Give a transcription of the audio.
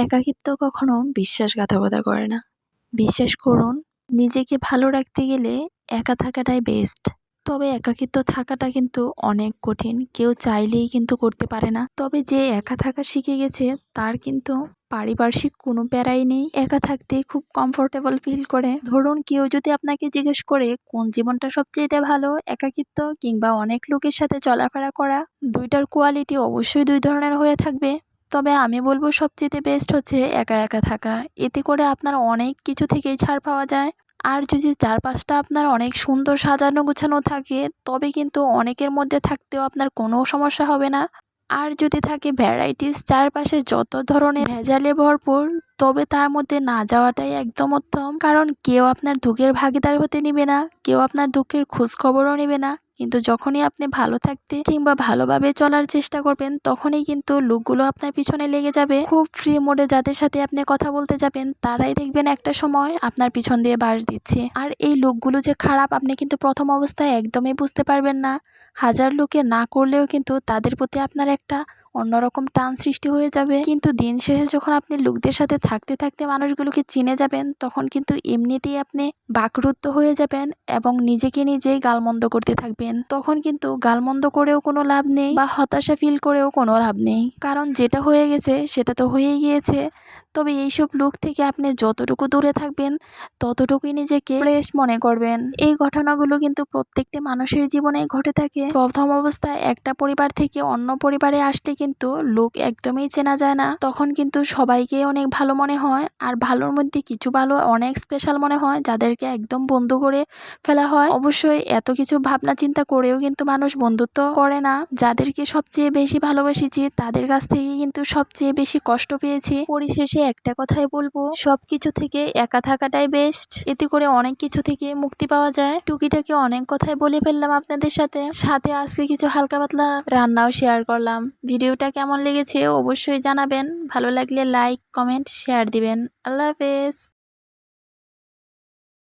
একাকিত্ব কখনো বিশ্বাসঘাতকতা করে না। বিশ্বাস করুন, নিজেকে ভালো রাখতে গেলে একা থাকাটাই বেস্ট তবে একাকিত্ব থাকাটা কিন্তু অনেক কঠিন। কেউ চাইলেই কিন্তু করতে পারে না। তবে যে একা থাকা শিখে গেছে, তার কিন্তু পারিপার্শ্বিক কোনো প্যারাই নেই। একা থাকতে খুব কমফোর্টেবল ফিল করে। ধরুন, কেউ যদি আপনাকে জিজ্ঞেস করে, কোন জীবনটা সবচেয়ে ভালো, একাকিত্ব কিংবা অনেক লোকের সাথে চলাফেরা করা? দুইটার কোয়ালিটি অবশ্যই দুই ধরনের হয়ে থাকবে। তবে আমি বলব সবচেয়ে বেস্ট হচ্ছে একা একা থাকা। এতে করে আপনার অনেক কিছু থেকেই ছাড় পাওয়া যায়। আর যদি চারপাশটা আপনার অনেক সুন্দর সাজানো গোছানো থাকে, তবে কিন্তু অনেকের মধ্যে থাকতেও আপনার কোনো সমস্যা হবে না। আর যদি থাকে ভ্যারাইটিস চারপাশে যত ধরনের ভেজালে ভরপুর তবে তার মধ্যে না যাওয়াটাই একদম উত্তম। কারণ কেউ আপনার দুঃখের ভাগিদার হতে নিবে না, কেউ আপনার দুঃখের খোঁজ খবরও নেবে না। কিন্তু যখনই আপনি ভালো থাকতে কিংবা ভালোভাবে চলার চেষ্টা করবেন, তখনই কিন্তু লোকগুলো আপনার পিছনে লেগে যাবে। খুব ফ্রি মোডে যাদের সাথে আপনি কথা বলতে যাবেন, তারাই দেখবেন একটা সময় আপনার পিছন দিয়ে বাস দিচ্ছে। আর এই লোকগুলো যে খারাপ, আপনি কিন্তু প্রথম অবস্থায় একদমই বুঝতে পারবেন না। হাজার লোকে না করলেও কিন্তু তাদের প্রতি আপনার একটা অন্যরকম টান সৃষ্টি হয়ে যাবে। কিন্তু দিন শেষে যখন আপনি লোকদের সাথে থাকতে থাকতে মানুষগুলোকে চিনে যাবেন, তখন কিন্তু এমনিতেই আপনি বাকরুদ্ধ হয়ে যাবেন এবং নিজেকে নিজেই গালমন্দ করতে থাকবেন। তখন কিন্তু গালমন্দ করেও কোনো লাভ নেই বা হতাশা ফিল করেও কোনো লাভ নেই। কারণ যেটা হয়ে গেছে, সেটা তো হয়েই গিয়েছে। তবে এইসব লোক থেকে আপনি যতটুকু দূরে থাকবেন, ততটুকুই নিজেকে ফ্রেশ মনে করবেন। এই ঘটনাগুলো কিন্তু প্রত্যেকটি মানুষের জীবনে ঘটে থাকে। প্রথম অবস্থায় একটা পরিবার থেকে অন্য পরিবারে আসলে কিন্তু লোক একদমই চেনা যায় না। তখন কিন্তু সবাইকে অনেক ভালো মনে হয়, আর ভালোর মধ্যে কিছু ভালো অনেক স্পেশাল মনে হয়, যাদেরকে একদম বন্ধু করে ফেলা হয়। অবশ্যই এত কিছু ভাবনা চিন্তা করেও কিন্তু মানুষ বন্ধুত্ব করে না। যাদেরকে সবচেয়ে বেশি ভালোবেসেছি তাদের কাছ থেকে কিন্তু সবচেয়ে বেশি কষ্ট পেয়েছি। পরিশেষে একটা কথাই বলব সব কিছু থেকে একা থাকাটাই বেস্ট এতে করে অনেক কিছু থেকে মুক্তি পাওয়া যায়। টুকিটাকে অনেক কথাই বলে ফেললাম আপনাদের সাথে। সাথে আজকে কিছু হালকা পাতলা রান্নাও শেয়ার করলাম। ভিডিওটা কেমন লেগেছে অবশ্যই জানাবেন। ভালো লাগলে লাইক কমেন্ট শেয়ার দিবেন। আল্লাহ হাফেজ।